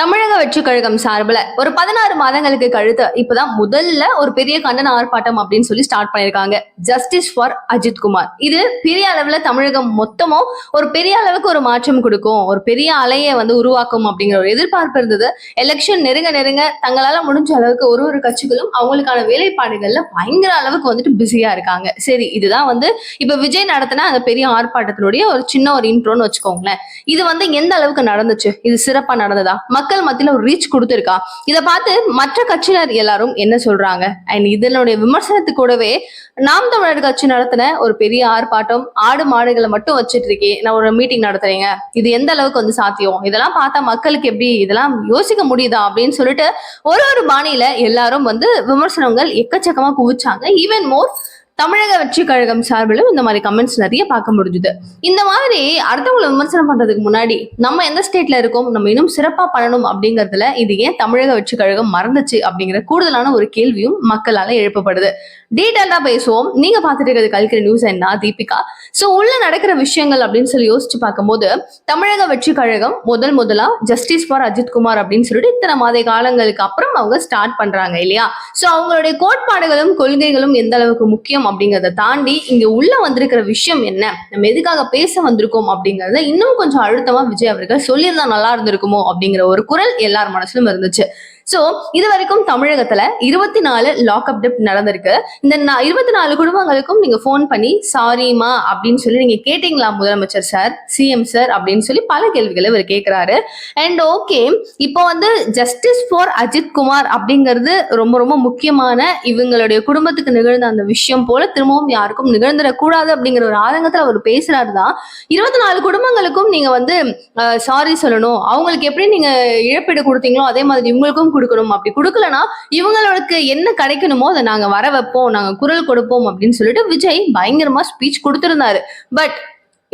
தமிழக வெற்றி கழகம் சார்பில் ஒரு பதினாறு மாதங்களுக்கு கழுத்து இப்பதான் முதல்ல ஒரு பெரிய கண்டன ஆர்ப்பாட்டம் அப்படின்னு சொல்லி ஸ்டார்ட் பண்ணிருக்காங்க ஜஸ்டிஸ் ஃபார் அஜித் குமார். இது பெரிய அளவுல தமிழகம் மொத்தமும் ஒரு பெரிய அளவுக்கு ஒரு மாற்றம் கொடுக்கும் ஒரு பெரிய அலையை வந்து உருவாக்கும் அப்படிங்கிற ஒரு எதிர்பார்ப்பு இருந்தது. எலெக்ஷன் நெருங்க நெருங்க தங்களால முடிஞ்ச அளவுக்கு ஒரு ஒரு கட்சிகளும் அவங்களுக்கான வேலைப்பாடுகள்ல பயங்கர அளவுக்கு வந்துட்டு பிஸியா இருக்காங்க. சரி இதுதான் வந்து இப்ப விஜய் நடத்தின அந்த பெரிய ஆர்ப்பாட்டத்தினுடைய ஒரு சின்ன ஒரு இன்ட்ரோன்னு வச்சுக்கோங்களேன். இது வந்து எந்த அளவுக்கு நடந்துச்சு? இது சிறப்பா நடந்ததா? மக்கள் மத்தியில ஒரு ரீச் கொடுத்துருக்கா. இதை பார்த்து மற்ற கட்சியினர் எல்லாரும் என்ன சொல்றாங்க? அண்ட் இதனுடைய விமர்சனத்து கூடவே நாம் தமிழர் கட்சி நடத்தின ஒரு பெரிய ஆர்ப்பாட்டம் ஆடு மாடுகளை மட்டும் வச்சுட்டு இருக்கேன் நான் ஒரு மீட்டிங் நடத்துறீங்க. இது எந்த அளவுக்கு வந்து சாத்தியம்? இதெல்லாம் பார்த்தா மக்களுக்கு எப்படி இதெல்லாம் யோசிக்க முடியுதா? அப்படின்னு சொல்லிட்டு ஒரு ஒரு பாணியில எல்லாரும் வந்து விமர்சனங்கள் எக்கச்சக்கமா குவிச்சாங்க. ஈவன் மோர் தமிழக வெற்றி கழகம் சார்பிலும் இந்த மாதிரி கமெண்ட்ஸ் நிறைய பார்க்க முடிஞ்சுது. இந்த மாதிரி அடுத்தவங்களை விமர்சனம் பண்றதுக்கு முன்னாடி நம்ம எந்த ஸ்டேட்ல இருக்கோம் நம்ம இன்னும் சிறப்பா பண்ணணும் அப்படிங்கறதுல இது ஏன் தமிழக வெற்றி கழகம் மறந்துச்சு அப்படிங்கிற கூடுதலான ஒரு கேள்வியும் மக்களால எழுப்பப்படுது. டீட்டெயிலா பேசுவோம். நீங்க பாத்துட்டு இருக்கிறது கல்கிற நியூஸ் என்ன தீபிகா. சோ உள்ள நடக்கிற விஷயங்கள் அப்படின்னு சொல்லி யோசிச்சு பார்க்கும்போது தமிழக வெற்றி கழகம் முதல் முதலா ஜஸ்டிஸ் ஃபார் அஜித் குமார் அப்படின்னு சொல்லிட்டு இத்தனை மாத காலங்களுக்கு அப்புறம் அவங்க ஸ்டார்ட் பண்றாங்க இல்லையா? சோ அவங்களுடைய கோட்பாடுகளும் கொள்கைகளும் எந்த அளவுக்கு முக்கியம் அப்படிங்கறத தாண்டி இங்க உள்ள வந்திருக்கிற விஷயம் என்ன? நம்ம எதுக்காக பேச வந்திருக்கோம் அப்படிங்கறத இன்னும் கொஞ்சம் அழுத்தமா விஜய் அவர்கள் சொல்லியிருந்தா நல்லா இருந்திருக்குமோ அப்படிங்கிற ஒரு குரல் எல்லார் மனசிலும் இருந்துச்சு. சோ இது வரைக்கும் தமிழகத்துல இருபத்தி நாலு லாக்அப் டெப் நடந்திருக்கு. இந்த இருபத்தி நாலு குடும்பங்களுக்கும் நீங்க ஃபோன் பண்ணி சாரிமா அப்படின்னு சொல்லி நீங்க கேட்டீங்களா முதலமைச்சர் சார் சிஎம் சார் அப்படின்னு சொல்லி பல கேள்விகளை இவர் கேட்கிறாரு அண்ட் ஓகே இப்போ வந்து ஜஸ்டிஸ் ஃபார் அஜித் குமார் அப்படிங்கிறது ரொம்ப ரொம்ப முக்கியமான இவங்களுடைய குடும்பத்துக்கு நிகழ்ந்த அந்த விஷயம் போல திரும்பவும் யாருக்கும் நிகழ்ந்துடக்கூடாது அப்படிங்கிற ஒரு ஆதங்கத்துல அவர் பேசுறாரு தான் இருபத்தி நாலு குடும்பங்களுக்கும் நீங்க வந்து சாரி சொல்லணும். அவங்களுக்கு எப்படி நீங்க இழப்பீடு கொடுத்தீங்களோ அதே மாதிரி இவங்களுக்கும் கொடுக்கணும். அப்படி கொடுக்கலனா இவங்களுக்கு என்ன கிடைக்கணுமோ அதை நாங்க வர வைப்போம் நாங்க குரல் கொடுப்போம் அப்படின்னு சொல்லிட்டு விஜய் பயங்கரமா ஸ்பீச் கொடுத்திருந்தாரு. பட்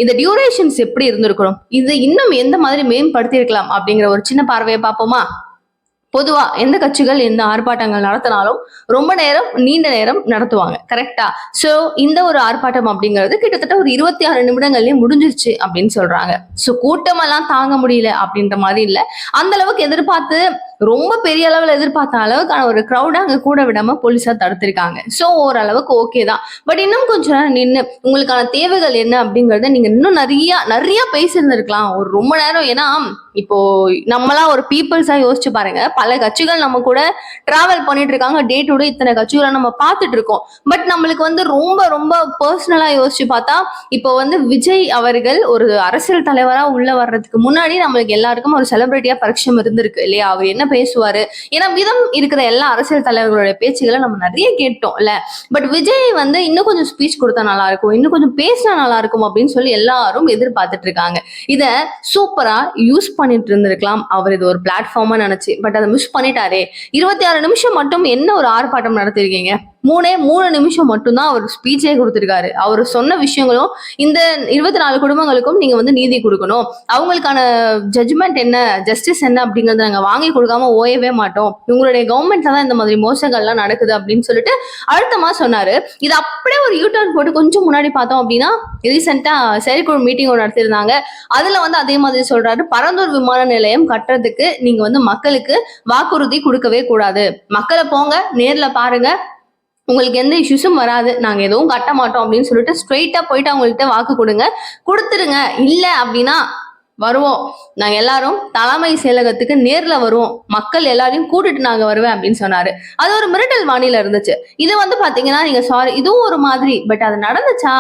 இந்த டியூரேஷன்ஸ் எப்படி இருந்திருக்கணும்? இது இன்னும் எந்த மாதிரி மேம்படுத்தியிருக்கலாம் அப்படிங்கிற ஒரு சின்ன பார்வையை பார்ப்போமா? பொதுவா எந்த கட்சிகள் எந்த ஆர்ப்பாட்டங்கள் நடத்தினாலும் ரொம்ப நேரம் நீண்ட நேரம் நடத்துவாங்க. கரெக்டா சோ இந்த ஒரு ஆர்ப்பாட்டம் அப்படிங்கிறது கிட்டத்தட்ட ஒரு இருபத்தி ஆறு நிமிடங்கள்லயே முடிஞ்சிருச்சு அப்படின்னு சொல்றாங்க. சோ கூட்டமெல்லாம் தாங்க முடியல அப்படின்ற மாதிரி இல்ல. அந்த அளவுக்கு எதிர்பார்த்து ரொம்ப பெரிய அளவுல எதிர்பார்த்த அளவுக்கான ஒரு க்ரௌடை அங்க கூட விடாம போலீஸா தடுத்திருக்காங்க. சோ ஓரளவுக்கு ஓகே தான். பட் இன்னும் கொஞ்ச நேரம் நின்று உங்களுக்கான தேவைகள் என்ன அப்படிங்கறத நீங்க இன்னும் நிறைய நிறைய பேசியிருந்திருக்கலாம். ஒரு ரொம்ப நேரம். ஏன்னா இப்போ நம்மளாம் ஒரு பீப்புள்ஸா யோசிச்சு பாருங்க. பல கட்சிகள் நம்ம கூட டிராவல் பண்ணிட்டு இருக்காங்க. டே டு டே இத்தனை கட்சிகளை நம்ம பார்த்துட்டு இருக்கோம். பட் நம்மளுக்கு வந்து ரொம்ப ரொம்ப பர்சனலா யோசிச்சு பார்த்தா இப்போ வந்து விஜய் அவர்கள் ஒரு அரசியல் தலைவரா உள்ள வர்றதுக்கு முன்னாடி நம்மளுக்கு எல்லாருக்கும் ஒரு செலிபிரிட்டியா பரிட்சம் இருந்திருக்கு இல்லையா? அவர் என்ன பேசுவாரு? ஏன்னா விதம் இருக்கிற எல்லா அரசியல் தலைவர்களுடைய பேச்சுகளை நம்ம நிறைய கேட்டோம் இல்ல? பட் விஜய் வந்து இன்னும் கொஞ்சம் ஸ்பீச் கொடுத்தா நல்லா இருக்கும் இன்னும் கொஞ்சம் பேசினா நல்லா இருக்கும் அப்படின்னு சொல்லி எல்லாரும் எதிர்பார்த்துட்டு இருக்காங்க. இத சூப்பரா யூஸ் பண்ணிட்டு இருந்திருக்கலாம் அவர் இது ஒரு பிளாட்ஃபார்மா நினைச்சு பட் அதை மிஸ் பண்ணிட்டாரே. இருபத்தி ஆறு நிமிஷம் மட்டும் என்ன ஒரு ஆர்ப்பாட்டம் நடத்திருக்கீங்க? மூணே மூணு நிமிஷம் மட்டும்தான் அவர் ஸ்பீச்சே கொடுத்திருக்காரு. அவர் சொன்ன விஷயங்களும் இந்த இருபத்தி நாலு குடும்பங்களுக்கும் நீங்க வந்து நீதி கொடுக்கணும். அவங்களுக்கான ஜட்ஜ்மெண்ட் என்ன ஜஸ்டிஸ் என்ன அப்படிங்கறத நாங்க வாங்கி கொடுக்காம ஓயவே மாட்டோம். இவங்களுடைய கவர்மெண்ட்ல தான் இந்த மாதிரி மோசங்கள்லாம் நடக்குது அப்படின்னு சொல்லிட்டு அழுத்தமா சொன்னாரு. இது அப்படியே ஒரு யூ டர்ன் போட்டு கொஞ்சம் முன்னாடி பார்த்தோம் அப்படின்னா ரீசெண்டா செயற்குழு மீட்டிங் ஒன்று நடத்திருந்தாங்க அதுல வந்து அதே மாதிரி சொல்றாரு. பரந்தூர் விமான நிலையம் கட்டுறதுக்கு நீங்க வந்து மக்களுக்கு வாக்குறுதி கொடுக்கவே கூடாது. மக்களை போங்க நேர்ல பாருங்க உங்களுக்கு எந்த இஷ்யூஸும் வராது. நாங்க எதுவும் கட்ட மாட்டோம் அப்படின்னு சொல்லிட்டு ஸ்ட்ரெயிட்டா போயிட்டு அவங்கள்ட்ட வாக்கு கொடுங்க. கொடுத்துருங்க. இல்ல அப்படின்னா வருவோம். நாங்க எல்லாரும் தலைமை செயலகத்துக்கு நேர்ல வருவோம். மக்கள் எல்லாரையும் கூட்டிட்டு நாங்க வருவேன் அப்படின்னு சொன்னாரு. அது ஒரு மிரட்டல் வானில இருந்துச்சு. இது வந்து பாத்தீங்கன்னா நீங்க சாரி இதுவும் ஒரு மாதிரி. பட் அது நடந்துச்சா?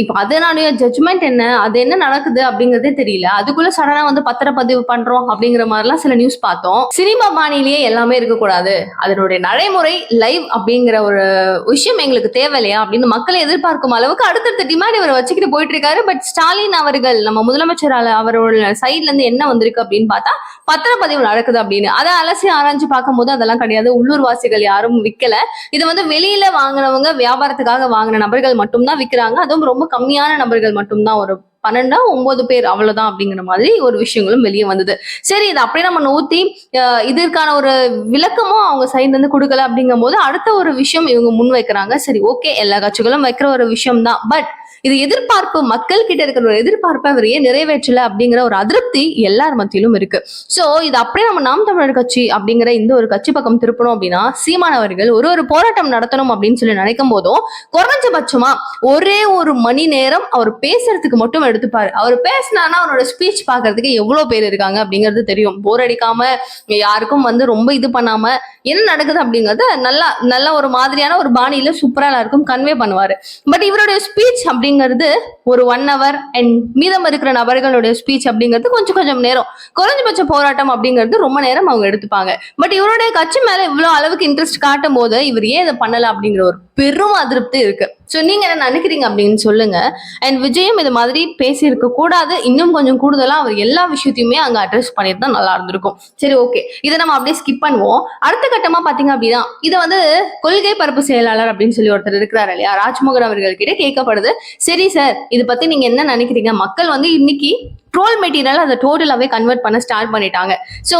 இப்ப அதனுடைய ஜட்ஜ்மெண்ட் என்ன? அது என்ன நடக்குது அப்படிங்கறதே தெரியல. அதுக்குள்ள சடனா வந்து பத்திரப்பதிவு பண்றோம் அப்படிங்கிற மாதிரிலாம் சில நியூஸ் பார்த்தோம். சினிமா பாணியிலேயே எல்லாமே இருக்கக்கூடாது. அதனுடைய நடைமுறை லைவ் அப்படிங்கிற ஒரு விஷயம் எங்களுக்கு தேவையில்லையா அப்படின்னு மக்களை எதிர்பார்க்கும் அளவுக்கு அடுத்தடுத்த டிமாண்ட் இவர் வச்சுக்கிட்டு போயிட்டு இருக்காரு பட் ஸ்டாலின் அவர்கள் நம்ம முதலமைச்சர் அவரோட சைட்ல இருந்து என்ன வந்திருக்கு அப்படின்னு பார்த்தா பத்திரப்பதிவு நடக்குது அப்படின்னு. அதை அலசி ஆராய்ஞ்சு பார்க்கும்போது அதெல்லாம் கிடையாது. உள்ளூர் வாசிகள் யாரும் விற்கல இது வந்து வெளியில வாங்கினவங்க வியாபாரத்துக்காக வாங்கின நபர்கள் மட்டும்தான் விற்கிறாங்க அதுவும் ரொம்ப ரொம்ப கம்மியான நபர்கள் மட்டும்தான். ஒரு பன்னெண்டா ஒன்பது பேர் அவ்வளவுதான் அப்படிங்கிற மாதிரி ஒரு விஷயங்களும் வெளியே வந்தது. சரி இது அப்படியே நம்ம நூத்தி இதற்கான ஒரு விளக்கமும் அவங்க சைட்ல இருந்து கொடுக்கல அப்படிங்கும் போது அடுத்த ஒரு விஷயம் இவங்க முன் வைக்கிறாங்க சரி ஓகே எல்லா கட்சிகளும் வைக்கிற ஒரு விஷயம் தான் பட் இது எதிர்பார்ப்பு மக்கள் கிட்ட இருக்கிற ஒரு எதிர்பார்ப்பை அவர் ஏன் நிறைவேற்றல அப்படிங்கிற ஒரு அதிருப்தி எல்லார் மத்தியிலும் இருக்கு. சோ இது அப்படியே நம்ம நாம் தமிழர் கட்சி அப்படிங்கிற இந்த ஒரு கட்சி பக்கம் திருப்பணும் அப்படின்னா சீமான அவர்கள் ஒரு ஒரு போராட்டம் நடத்தணும் அப்படின்னு சொல்லி நினைக்கும் போதும் குறைஞ்சபட்சமா ஒரே ஒரு மணி நேரம் அவர் பேசுறதுக்கு மட்டும் எடுத்துப்பாரு. அவர் பேசினானா அவரோட ஸ்பீச் பாக்குறதுக்கு எவ்வளவு பேர் இருக்காங்க அப்படிங்கிறது தெரியும். போர் அடிக்காம யாருக்கும் வந்து ரொம்ப இது பண்ணாம என்ன நடக்குது அப்படிங்கறத நல்லா நல்ல ஒரு மாதிரியான ஒரு பாணியில சூப்பரா எல்லாருக்கும் கன்வே பண்ணுவாரு. பட் இவருடைய ஸ்பீச் அப்படி அப்படிங்கிறது ஒரு ஒன் ஹவர் அண்ட் மீதம் இருக்கிற நபர்களுடைய ஸ்பீச் அப்படிங்கிறது கொஞ்சம் கொஞ்சம் நேரம். குறைஞ்சபட்ச போராட்டம் அப்படிங்கிறது ரொம்ப நேரம் அவங்க எடுத்துப்பாங்க. பட் இவருடைய கட்சி மேல இவ்வளவு அளவுக்கு இன்ட்ரெஸ்ட் காட்டும் போது இவர் ஏன் இதை பண்ணல அப்படிங்கிற ஒரு பெரும் அதிருப்தி இருக்கு. சோ நீங்க என்ன நினைக்கிறீங்க அப்படின்னு சொல்லுங்க. அண்ட் விஜயம் இது மாதிரி பேசியிருக்க கூடாது. இன்னும் கொஞ்சம் கூடுதலா அவர் எல்லா விஷயத்தையுமே அங்க அட்ரஸ் பண்ணியிருந்தா நல்லா இருந்திருக்கும். சரி ஓகே இதை நம்ம அப்படியே ஸ்கிப் பண்ணுவோம். அடுத்த கட்டமா பாத்தீங்க அப்படின்னா இதை வந்து கொள்கை பரப்பு செயலாளர் அப்படின்னு சொல்லி ஒருத்தர் இருக்கிறாரு இல்லையா? ராஜ்மோகன் அவர்கள் கிட்ட கேட்கப்படுது. சரி சார் இது பத்தி நீங்க என்ன நினைக்கிறீங்க? மக்கள் வந்து இன்னைக்கு ட்ரோல் மெட்டீரியல் அதை டோட்டலாகவே கன்வெர்ட் பண்ண ஸ்டார்ட் பண்ணிட்டாங்க. ஸோ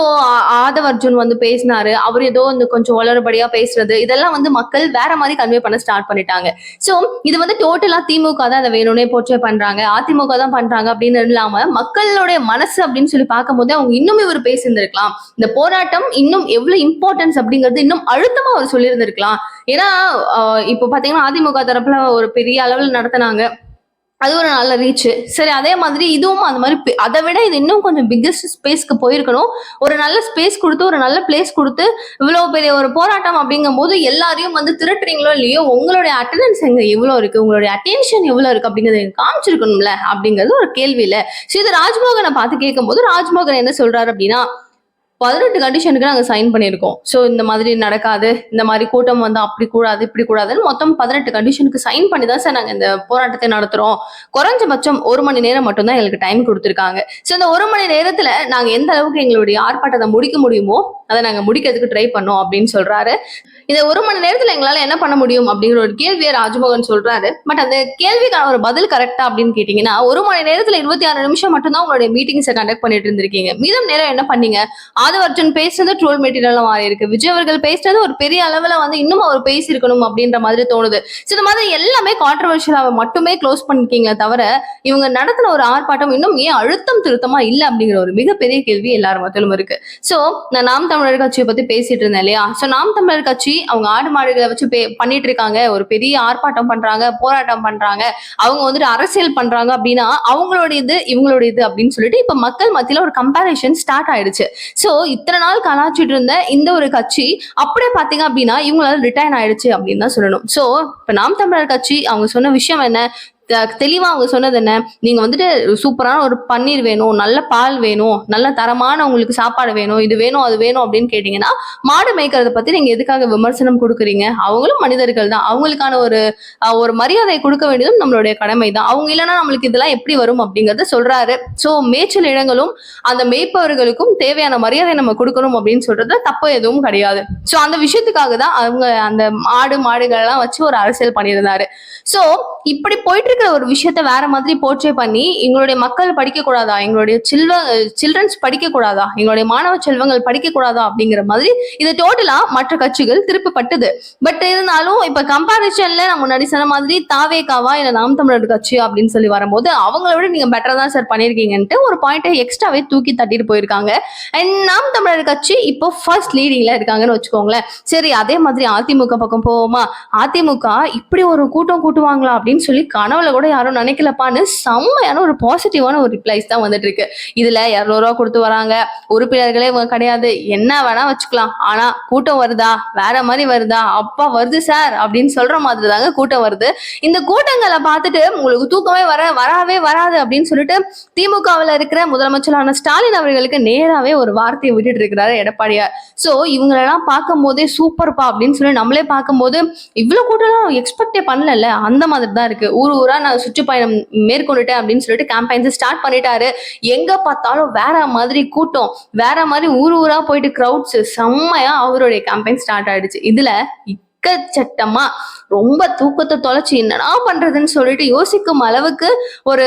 ஆதவ் அர்ஜுன் வந்து பேசினாரு. அவர் ஏதோ வந்து கொஞ்சம் வளரபடியா பேசுறது. இதெல்லாம் வந்து மக்கள் வேற மாதிரி கன்வே பண்ண ஸ்டார்ட் பண்ணிட்டாங்க. ஸோ இது வந்து டோட்டலா திமுக தான் அதை வேணும்னே போர்ட்ரே பண்றாங்க. அதிமுக தான் பண்றாங்க அப்படின்னு இல்லாம மக்களுடைய மனசு அப்படின்னு சொல்லி பார்க்கும்போது அவங்க இன்னும் இவர் பேசியிருந்திருக்கலாம். இந்த போராட்டம் இன்னும் எவ்வளவு இம்பார்ட்டன்ஸ் அப்படிங்கிறது இன்னும் அழுத்தமா அவர் சொல்லியிருந்திருக்கலாம். ஏன்னா இப்போ பாத்தீங்கன்னா அதிமுக தரப்புல ஒரு பெரிய அளவில் நடத்தினாங்க. அது ஒரு நல்ல ரீச் சரி அதே மாதிரி இதுவும் அந்த மாதிரி அதை விட இது இன்னும் கொஞ்சம் பிக்கஸ்ட் ஸ்பேஸ்க்கு போயிருக்கணும். ஒரு நல்ல ஸ்பேஸ் கொடுத்து ஒரு நல்ல பிளேஸ் கொடுத்து இவ்வளோ பெரிய ஒரு போராட்டம் அப்படிங்கும் போது எல்லாரையும் வந்து திரட்டுறீங்களோ இல்லையோ உங்களுடைய அட்டண்டன்ஸ் எங்க எவ்வளோ இருக்கு? உங்களுடைய அட்டென்ஷன் எவ்வளோ இருக்கு? அப்படிங்கறத காமிச்சிருக்கணும்ல? அப்படிங்கிறது ஒரு கேள்வி இல்லை ஸோ இது ராஜ்மோகனை பார்த்து கேட்கும்போது ராஜ்மோகன் என்ன சொல்றாரு அப்படின்னா பதினெட்டு கண்டிஷனுக்கு நாங்கள் சைன் பண்ணியிருக்கோம். ஸோ இந்த மாதிரி நடக்காது. இந்த மாதிரி கூட்டம் வந்து அப்படி கூடாது இப்படி கூடாதுன்னு மொத்தம் பதினெட்டு கண்டிஷனுக்கு சைன் பண்ணி தான் சார் நாங்கள் இந்த போராட்டத்தை நடத்துகிறோம் குறைஞ்சபட்சம் ஒரு மணி நேரம் மட்டும்தான் எங்களுக்கு டைம் கொடுத்துருக்காங்க. ஸோ இந்த ஒரு மணி நேரத்தில் நாங்கள் எந்த அளவுக்கு எங்களுடைய ஆர்ப்பாட்டத்தை முடிக்க முடியுமோ அதை நாங்கள் முடிக்கிறதுக்கு ட்ரை பண்ணோம் அப்படின்னு சொல்றாரு. இந்த ஒரு மணி நேரத்தில் எங்களால என்ன பண்ண முடியும் அப்படிங்கிற ஒரு கேள்வியை ராஜ்மோகன் சொல்றாரு. பட் அந்த கேள்விக்கான ஒரு பதில் கரெக்டா அப்படின்னு கேட்டீங்கன்னா ஒரு மணி நேரத்தில் இருபத்தி ஆறு நிமிஷம் மட்டும்தான் உங்களுடைய மீட்டிங்ஸை கண்டக்ட் பண்ணிட்டு இருந்திருக்கீங்க. மீதம் நேரம் என்ன பண்ணீங்க? ஆதவர்ஜன் பேசுறது ட்ரோல் மெட்டீரியல் மாறி இருக்கு. விஜய் அவர்கள் பேசுறது ஒரு பெரிய அளவில் வந்து இன்னும் அவர் பேசியிருக்கணும் அப்படின்ற மாதிரி தோணுது. ஸோ இந்த மாதிரி எல்லாமே கான்ட்ரவர்ஷியலாக மட்டுமே க்ளோஸ் பண்ணிருக்கீங்களே தவிர இவங்க நடத்தின ஒரு ஆர்ப்பாட்டம் இன்னும் ஏன் அழுத்தம் திருத்தமா இல்லை அப்படிங்கிற ஒரு மிகப்பெரிய கேள்வி எல்லார் மத்தியிலும் இருக்கு. ஸோ நான் நாம் தமிழர் கட்சியை பத்தி பேசிட்டு இருந்தேன் இல்லையா? சோ நாம் தமிழர் கட்சி அவங்க ஆடு மாடுகளை வச்சு பே- பண்ணிட்டு இருக்காங்க. ஒரு பெரிய ஆர்ப்பாட்டம் பண்றாங்க போராட்டம் பண்றாங்க. அவங்க வந்துட்டு அரசியல் பண்றாங்க அப்படின்னா அவங்களோட இது இவங்களோட இது அப்படின்னு சொல்லிட்டு இப்ப மக்கள் மத்தியில ஒரு கம்பேரிஷன் ஸ்டார்ட் ஆயிடுச்சு. சோ இத்தனை நாள் கலாச்சிட்டு இருந்த இந்த ஒரு கட்சி அப்படியே பாத்தீங்க அப்படின்னா இவங்களால ரிட்டையர் ஆயிடுச்சு அப்படின்னு தான் சொல்லணும். சோ இப்ப நாம் தமிழர் கட்சி அவங்க சொன்ன விஷயம் என்ன? தெளிவா அவங்க சொன்னது என்ன? நீங்க வந்துட்டு சூப்பரான ஒரு பன்னீர் வேணும் நல்ல பால் வேணும் நல்ல தரமான உங்களுக்கு சாப்பாடு வேணும் இது வேணும் அது வேணும் அப்படின்னு கேட்டீங்கன்னா மாடு மேய்க்கிறத பத்தி நீங்க எதுக்காக விமர்சனம் கொடுக்குறீங்க? அவங்களும் மனிதர்கள் தான். அவங்களுக்கான ஒரு ஒரு மரியாதை கொடுக்க வேண்டியதும் நம்மளுடைய கடமை தான் அவங்க இல்லைன்னா நம்மளுக்கு இதெல்லாம் எப்படி வரும் அப்படிங்கறத சொல்றாரு. சோ மேய்ச்சல் இடங்களும் அந்த மேய்ப்பவர்களுக்கும் தேவையான மரியாதை நம்ம கொடுக்கணும் அப்படின்னு சொல்றது தப்பு எதுவும் கிடையாது. சோ அந்த விஷயத்துக்காக தான் அவங்க அந்த ஆடு மாடுகள் எல்லாம் வச்சு ஒரு அரசியல் பண்ணியிருந்தாரு. சோ இப்படி போயிட்டு இருக்கிற ஒரு விஷயத்த வேற மாதிரி போர்ட்ரே பண்ணி எங்களுடைய மக்கள் படிக்க கூடாதா எங்களுடைய சில்வ சில்ட்ரன்ஸ் படிக்க கூடாதா எங்களுடைய மாணவ செல்வங்கள் படிக்க கூடாதா அப்படிங்கிற மாதிரி இது டோட்டலா மற்ற கட்சிகள் திருப்பப்பட்டது. பட் இருந்தாலும் இப்ப கம்பாரிசன்ல நான் முன்னாடி சொன்ன மாதிரி தாவேகாவா இல்ல நாம் தமிழர் கட்சி அப்படின்னு சொல்லி வரும்போது அவங்கள விட நீங்க பெட்டரா தான் சார் பண்ணிருக்கீங்கன்ட்டு ஒரு பாயிண்டை எக்ஸ்ட்ராவே தூக்கி தட்டிட்டு போயிருக்காங்க. அண்ட் நாம் தமிழர் கட்சி இப்போ ஃபர்ஸ்ட் லீடிங்ல இருக்காங்கன்னு வச்சுக்கோங்களேன். சரி அதே மாதிரி அதிமுக பக்கம் போவோமா? அதிமுக இப்படி ஒரு கூட்டம் கூட்டுவாங்களா அப்படின்னு சொல்லி கனவுல கூட யாரும் நினைக்கலப்பான்னு செம்மையான ஒரு பாசிட்டிவான ஒரு ரிப்ளைஸ் தான் வந்துட்டு இருக்கு இதுல இரநூறுவா கொடுத்து வராங்க. உறுப்பினர்களே கிடையாது. என்ன வேணா வச்சுக்கலாம். ஆனா கூட்டம் வருதா? வேற மாதிரி வருதா? அப்பா வருது சார் அப்படின்னு சொல்ற மாதிரி தாங்க கூட்டம் வருது. இந்த கூட்டங்களை பார்த்துட்டு உங்களுக்கு தூக்கமே வர வராவே வராது அப்படின்னு சொல்லிட்டு திமுகவில் இருக்கிற முதலமைச்சரான ஸ்டாலின் அவர்களுக்கு நேராவே ஒரு வார்த்தையை விட்டுட்டு இருக்கிறாரு எடப்பாடியார். சோ இவங்களெல்லாம் பார்க்கும் போதே சூப்பர்ப்பா அப்படின்னு சொல்லி நம்மளே பார்க்கும்போது இவ்வளவு கூட்டம்லாம் எக்ஸ்பெக்டே பண்ணல அந்த மாதிரி தான் இருக்கு. ஊர் ஊரா நான் சுற்றுப்பயணம் மேற்கொண்டுட்டேன் அப்படின்னு சொல்லிட்டு கேம்பெயின்ஸ் ஸ்டார்ட் பண்ணிட்டாரு. எங்க பார்த்தாலும் வேற மாதிரி கூட்டம் வேற மாதிரி ஊர் ஊரா போயிட்டு க்ரௌட்ஸ் செம்மையா அவருடைய கேம்பெயின் ஸ்டார்ட் ஆயிடுச்சு. இதுல இக்கச்சட்டமா ரொம்ப தூக்கத்தை தொலைச்சு என்னடா பண்றதுன்னு சொல்லிட்டு யோசிக்கும் அளவுக்கு ஒரு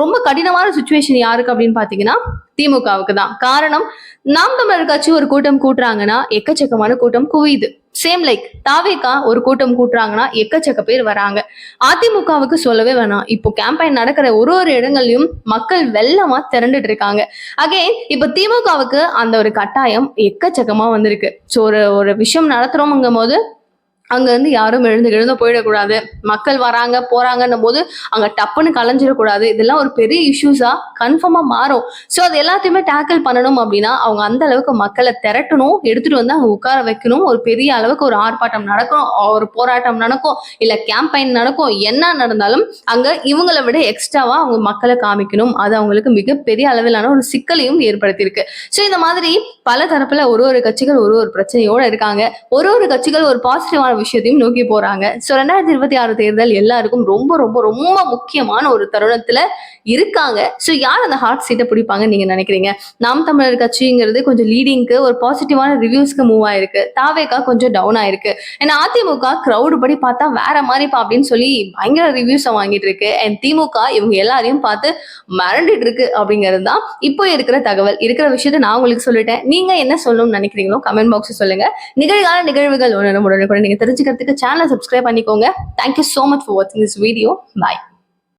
ரொம்ப கடினமான சுச்சுவேஷன் யாருக்கு அப்படின்னு பாத்தீங்கன்னா திமுகவுக்கு தான். காரணம் நாம் தமிழர் கட்சி ஒரு கூட்டம் கூட்டுறாங்கன்னா எக்கச்சக்கமான கூட்டம் குவியுது. சேம் லைக் தாவேக்கா ஒரு கூட்டம் கூட்டுறாங்கன்னா எக்கச்சக்க பேர் வராங்க. அதிமுகவுக்கு சொல்லவே வேணாம். இப்போ கேம்பெயின் நடக்கிற ஒரு ஒரு இடங்கள்லயும் மக்கள் வெள்ளமா திரண்டுட்டு இருக்காங்க. அகைன் இப்போ திமுகவுக்கு அந்த ஒரு கட்டாயம் எக்கச்சக்கமா வந்திருக்கு. ஸோ ஒரு ஒரு விஷயம் நடத்துறோம்ங்கும் போது அங்க இருந்து யாரும் எழுந்து எழுந்து போயிடக்கூடாது. மக்கள் வராங்க போறாங்கன்னும் போது அங்க டப்புன்னு கலைஞ்சிடக்கூடாது. இதெல்லாம் ஒரு பெரிய இஷ்யூஸா கன்ஃபார்மா மாறும். ஸோ அது எல்லாத்தையுமே டேக்கிள் பண்ணணும் அப்படின்னா அவங்க அந்த அளவுக்கு மக்களை திரட்டணும் எடுத்துட்டு வந்து அங்கே உட்கார வைக்கணும். ஒரு பெரிய அளவுக்கு ஒரு ஆர்ப்பாட்டம் நடக்கும் ஒரு போராட்டம் நடக்கும் இல்ல கேம்பெயின் நடக்கும் என்ன நடந்தாலும் அங்க இவங்களை விட எக்ஸ்ட்ராவா அவங்க மக்களை காமிக்கணும். அது அவங்களுக்கு மிகப்பெரிய அளவிலான ஒரு சிக்கலையும் ஏற்படுத்தியிருக்கு. ஸோ இந்த மாதிரி பல தரப்புல ஒரு ஒரு கட்சிகள் ஒரு ஒரு பிரச்சனையோட இருக்காங்க. ஒரு ஒரு கட்சிகள் ஒரு பாசிட்டிவான விஷயத்தையும் நோக்கி போறாங்க. ஸோ ரெண்டாயிரத்தி இருபத்தி ஆறு தேர்தல் எல்லாருக்கும் ரொம்ப ரொம்ப ரொம்ப முக்கியமான ஒரு தருணத்துல இருக்காங்க. ஸோ யார் அந்த ஹார்ட் சீட்டை பிடிப்பாங்கன்னு நீங்க நினைக்கிறீங்க? நாம் தமிழர் கட்சிங்கிறது கொஞ்சம் லீடிங்க்கு ஒரு பாசிட்டிவான ரிவ்யூஸ்க்கு மூவ் ஆயிருக்கு. தாவேக்கா கொஞ்சம் டவுன் ஆயிருக்கு. ஏன்னா அதிமுக கிரௌடு படி பார்த்தா வேற மாதிரிப்பா அப்படின்னு சொல்லி பயங்கர ரிவ்யூஸை வாங்கிட்டு இருக்கு. அண்ட் திமுக இவங்க எல்லாரையும் பார்த்து மிரண்டுட்டு இருக்கு அப்படிங்கிறது தான் இப்போ இருக்கிற தகவல். இருக்கிற விஷயத்த நான் உங்களுக்கு சொல்லிட்டேன். நீங்க என்ன சொல்லணும்னு நினைக்கிறீங்களோ கமெண்ட் பாக்ஸ் சொல்லுங்க. நிகழ்கால நிகழ்வுகள் ஒன்று உடனே கூட நீங்க தெரிஞ்சுக்கிறதுக்கு சேனலை சப்ஸ்கிரைப் பண்ணிக்கோங்க. Thank you so much for வாட்சிங் திஸ் வீடியோ பாய்